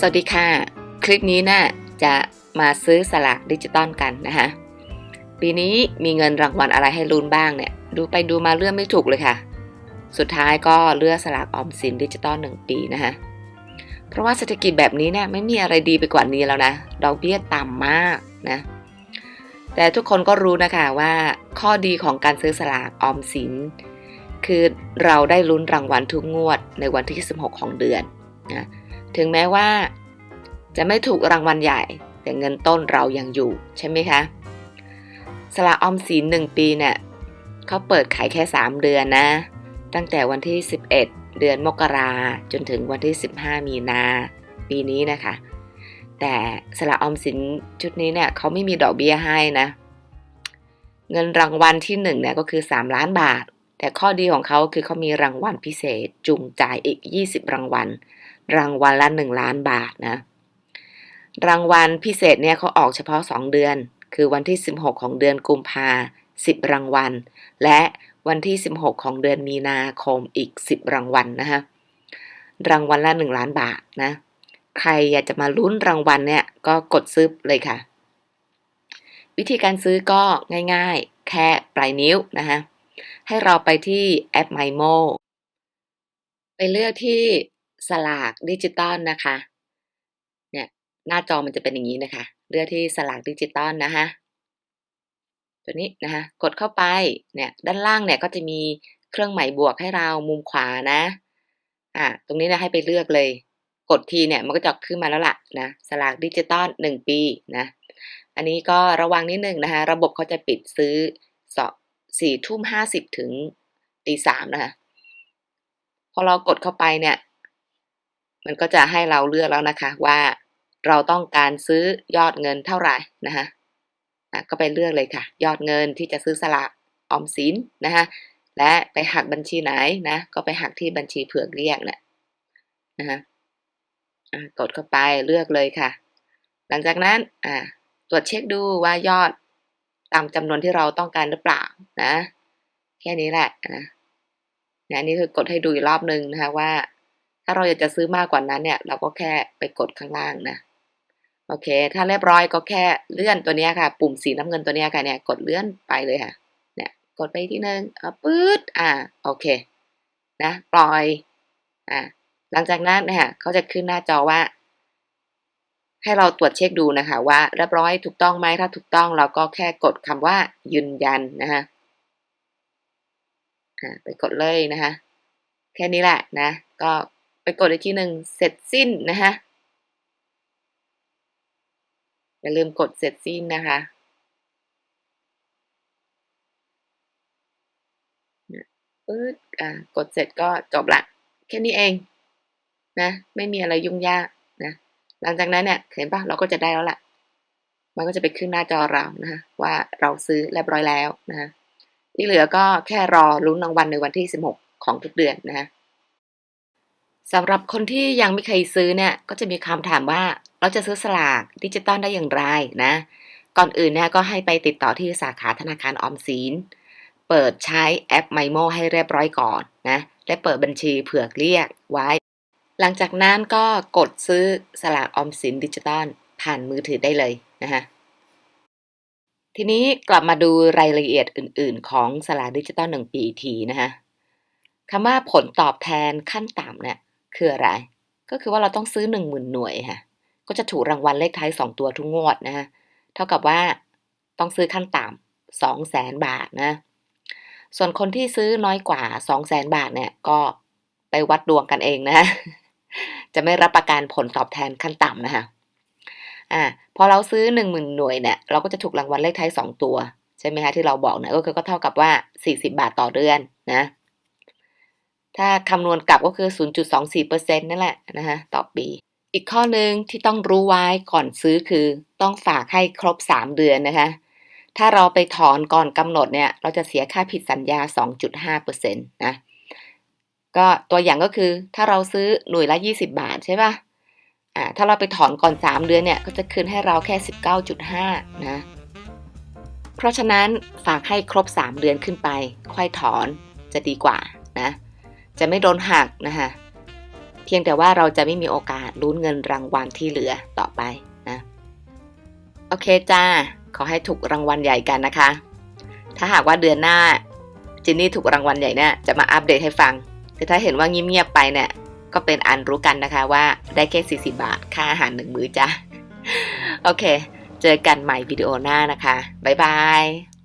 สวัสดีค่ะ คลิปนี้นะ่ะจะมาซื้อสลากดิจิตอลกันนะคะปีนี้มีเงินรางวัลอะไรให้ลุ้นบ้างเนี่ย ดูไปดูมาเลือกไม่ถูกเลยค่ะ สุดท้ายก็เลือกสลากออมสินดิจิตอลหนึ่งปีนะคะเพราะว่าเศรษฐกิจแบบนี้เนี่ยไม่มีอะไรดีไปกว่านี้แล้วนะดอกเบี้ยต่ำมากนะแต่ทุกคนก็รู้นะคะว่าข้อดีของการซื้อสลากออมสิน คือเราได้ลุ้นรางวัลทุกงวดในวันที่ 16 ของเดือนนะ ถึงแม้ว่า จะไม่ถูกรางวัลใหญ่ แต่เงินต้นเรายังอยู่ใช่ไหมคะสลากออมสิน1ปีเนี่ยเขาเปิดขายแค่ 3 เดือนนะ ตั้งแต่วันที่ 11 เดือนมกราจนถึงวันที่ 15 มีนาปีนี้นะคะ แต่สลากออมสินชุดนี้เนี่ยเขาไม่มีดอกเบี้ยให้นะ เงินรางวัลที่1เนี่ยก็คือ 3 ล้านบาท แต่ข้อดีของเขาคือเขามีรางวัลพิเศษจูงจ่ายอีก 20 รางวัล รางวัลละ1ล้านบาทนะ รางวัลพิเศษเนี่ยเขาออกเฉพาะ2เดือน คือวันที่ 16 ของเดือนกุมภา10รางวัล และวันที่ 16 ของเดือนมีนาคมอีก 10 รางวัลนะคะรางวัลละ 1 ล้านบาทนะ ใครอยากจะมาลุ้นรางวัลเนี่ยก็กดซื้อเลยค่ะ วิธีการซื้อก็ง่ายๆ แค่ปลายนิ้วนะคะให้เราไปที่แอป MyMo ไปเลือกที่ สลากดิจิตอลนะคะ เนี่ยหน้าจอมันจะเป็นอย่างนี้นะคะ เลือกที่สลากดิจิตอลนะคะตัวนี้นะคะกดเข้าไปเนี่ยด้านล่างเนี่ยก็จะมีเครื่องหมายบวกให้เรามุมขวานะอ่าตรงนี้นะให้ไปเลือกเลย กดทีเนี่ยมันก็จะขึ้นมาแล้วล่ะนะสลากดิจิตอล1ปีนะอันนี้ก็ระวังนิดนึงนะคะระบบเขาจะปิดซื้อสสี่ทุ่มห้าสิบถึงตีสามนะคะพอเรากดเข้าไปเนี่ย มันก็จะให้เราเลือกแล้วนะคะ ว่าเราต้องการซื้อยอดเงินเท่าไหร่นะคะะก็ไปเลือกเลยค่ะ ยอดเงินที่จะซื้อสลากออมสินนะคะและไปหักบัญชีไหนนะ ก็ไปหักที่บัญชีเผื่อเรียกนะนะคะกดเข้าไปเลือกเลยค่ะ หลังจากนั้นอ่าตรวจเช็คดูว่ายอดตามจำนวนที่เราต้องการหรือเปล่านะ แค่นี้แหละนะนะนี่คือกดให้ดูอีกรอบนึงนะคะว่า ถ้าเราอยากจะซื้อมากกว่านั้นเนี่ย เราก็แค่ไปกดข้างล่างนะ โอเค ถ้าเรียบร้อยก็แค่เลื่อนตัวนี้ค่ะ ปุ่มสีน้ำเงินตัวนี้ค่ะเนี่ย กดเลื่อนไปเลยค่ะ เนี่ย กดไปที่นึงเอาปื๊ด อ่า โอเค นะ ปล่อย อ่า หลังจากนั้นเนี่ยเขาจะขึ้นหน้าจอว่าให้เราตรวจเช็คดูนะคะว่าเรียบร้อยถูกต้องไหมถ้าถูกต้องเราก็แค่กดคำว่ายืนยันนะคะไปกดเลยนะคะแค่นี้แหละนะ ก็ กดอีกทีหนึ่งเสร็จสิ้นนะคะอย่าลืมกดเสร็จสิ้นนะคะปึ๊ดอ่ากดเสร็จก็จบละ แค่นี้เอง นะ ไม่มีอะไรยุ่งยากนะ หลังจากนั้นเนี่ยเห็นปะเราก็จะได้แล้วแหละมันก็จะไปขึ้นหน้าจอเรานะว่าเราซื้อเรียบร้อยแล้วนะที่เหลือก็แค่รอลุ้นรางวัลในวันที่ 16 ของทุกเดือนนะ สำหรับคนที่ยังไม่เคยซื้อเนี่ยก็จะมีคำถามว่าเราจะซื้อสลากดิจิตอลได้อย่างไรนะ ก่อนอื่นเนี่ยก็ให้ไปติดต่อที่สาขาธนาคารออมสินเปิดใช้แอป MyMo ให้เรียบร้อยก่อนนะและเปิดบัญชีเผื่อเรียกไว้ หลังจากนั้นก็กดซื้อสลากออมสินดิจิตอลผ่านมือถือได้เลยนะคะทีนี้กลับมาดูรายละเอียดอื่น ๆ ของสลากดิจิตอลหนึ่งปีทีนะคะคำว่าผลตอบแทนขั้นต่ำเนี่ย คืออะไร ก็คือว่าเราต้องซื้อหนึ่งหมื่นหน่วยค่ะ ก็จะถูกรางวัลเลขท้ายสองตัวทุกงวดนะคะเท่ากับว่าต้องซื้อขั้นต่ำสองแสนบาทนะ ส่วนคนที่ซื้อน้อยกว่าสองแสนบาทเนี่ยก็ไปวัดดวงกันเองนะ จะไม่รับประกันผลตอบแทนขั้นต่ำนะคะอ่าพอเราซื้อหนึ่งหมื่นหน่วยเนี่ยเราก็จะถูกรางวัลเลขท้ายสองตัว ใช่ไหมคะที่เราบอกนะก็คือก็เท่ากับว่าสี่สิบาทต่อเดือนนะ ถ้าคำนวณกลับก็คือ 0.24%นั่นแหละนะคะต่อปี อีกข้อหนึ่งที่ต้องรู้ไว้ก่อนซื้อคือ ต้องฝากให้ครบ 3 เดือนนะคะ ถ้าเราไปถอนก่อนกำหนดเนี่ย เราจะเสียค่าผิดสัญญา 2.5%นะก็ตัวอย่างก็คือถ้าเราซื้อหน่วยละ 20 บาทใช่ปะ่ะอ่าถ้าเราไปถอนก่อน 3 เดือนเนี่ย ก็จะคืนให้เราแค่ 19.5 นะ เพราะฉะนั้นฝากให้ครบ 3 เดือนขึ้นไป ค่อยถอนจะดีกว่า จะไม่โดนหักนะคะเพียงแต่ว่าเราจะไม่มีโอกาสลุ้นเงินรางวัลที่เหลือต่อไปนะโอเคจ้า ขอให้ถูกรางวัลใหญ่กันนะคะ ถ้าหากว่าเดือนหน้าจินนี่ถูกรางวัลใหญ่เนี่ยจะมาอัปเดตให้ฟังแต่ถ้าเห็นว่าเงียบๆไปเนี่ยก็เป็นอันรู้กันนะคะว่าได้แค่ 40 บาท ค่าอาหารหนึ่งมื้อจ้าโอเค เจอกันใหม่วิดีโอหน้านะคะ บ๊ายบาย